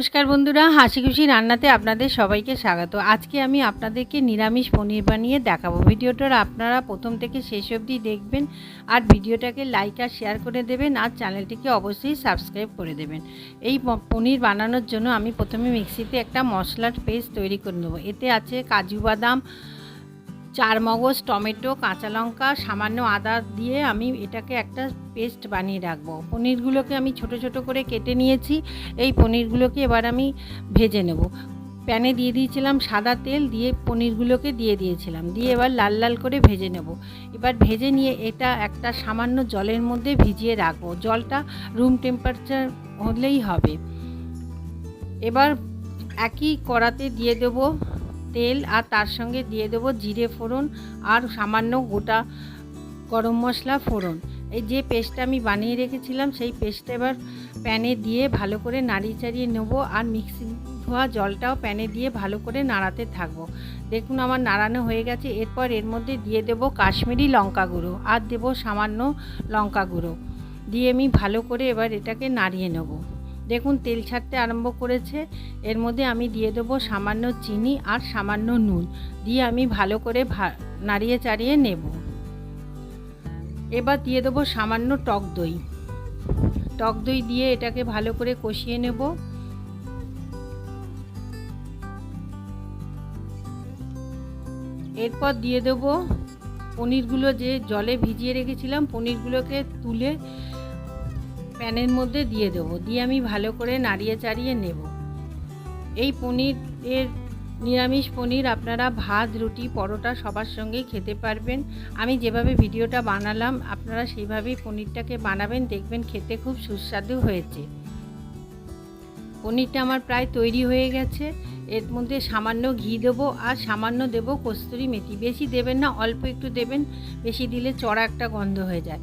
নমস্কার বন্ধুরা, হাসি খুশি রান্নাতে আপনাদের সবাইকে স্বাগত। আজকে আমি আপনাদেরকে নিরামিষ পনির বানিয়ে দেখাবো। ভিডিওটার আপনারা প্রথম থেকে শেষ অবধি দেখবেন আর ভিডিওটাকে লাইক আর শেয়ার করে দেবেন আর চ্যানেলটিকে অবশ্যই সাবস্ক্রাইব করে দেবেন। এই পনির বানানোর জন্য আমি প্রথমে মিক্সিতে একটা মশলার পেস্ট তৈরি করে নেব। এতে আছে কাজু বাদাম চার মগজ, টমেটো, কাঁচা লঙ্কা, সামান্য আদা দিয়ে আমি এটাকে একটা পেস্ট বানিয়ে রাখব। পনিরগুলোকে আমি ছোট ছোট করে কেটে নিয়েছি, এই পনিরগুলোকে এবার আমি ভেজে নেব। প্যানে দিয়ে দিয়েছিলাম সাদা তেল, দিয়ে পনিরগুলোকে দিয়ে দিয়েছিলাম, দিয়ে এবার লাল লাল করে ভেজে নেব। এবার ভেজে নিয়ে এটা একটা সামান্য জলের মধ্যে ভিজিয়ে রাখব। জলটা রুম টেম্পারেচার হলেই হবে। এবার একই কড়াতে দিয়ে দেবো তেল আর তার সঙ্গে দিয়ে দেবো জিরে ফোড়ন আর সামান্য গোটা গরম মশলা ফোড়ন। এই যে পেস্টটা আমি বানিয়ে রেখেছিলাম, সেই পেস্টটা এবার প্যানে দিয়ে ভালো করে নাড়িয়ে চাড়িয়ে নেব আর মিক্সি ধোয়া জলটাও প্যানে দিয়ে ভালো করে নাড়াতে থাকব। দেখুন আমার নাড়ানো হয়ে গেছে, এরপর এর মধ্যে দিয়ে দেবো কাশ্মীরি লঙ্কা গুঁড়ো আর দেবো সামান্য লঙ্কা গুঁড়ো। দিয়ে আমি ভালো করে এবার এটাকে নাড়িয়ে নেব। দেখুন, তেল ছাড়তে আরম্ভ করেছে। এর মধ্যে আমি দিয়ে দেবো সামান্য চিনি আর সামান্য নুন। দিয়ে আমি ভালো করে নাড়িয়ে চাড়িয়ে নেব। এবার দিয়ে দেবো সামান্য টক দই। টক দই দিয়ে এটাকে ভালো করে কষিয়ে নেব। এরপর দিয়ে দেবো পনিরগুলো যে জলে ভিজিয়ে রেখেছিলাম, পনিরগুলোকে তুলে প্যানের মধ্যে দিয়ে দেবো। দিয়ে আমি ভালো করে নাড়িয়ে চাড়িয়ে নেব। এই পনিরের, নিরামিষ পনির আপনারা ভাত, রুটি, পরোটা সবার সঙ্গেই খেতে পারবেন। আমি যেভাবে ভিডিওটা বানালাম, আপনারা সেইভাবেই পনিরটাকে বানাবেন, দেখবেন খেতে খুব সুস্বাদু হয়েছে। পনিরটা আমার প্রায় তৈরি হয়ে গেছে। এর মধ্যে সামান্য ঘি দেবো আর সামান্য দেবো কস্তুরি মেথি। বেশি দেবেন না, অল্প একটু দেবেন, বেশি দিলে চড়া একটা গন্ধ হয়ে যায়।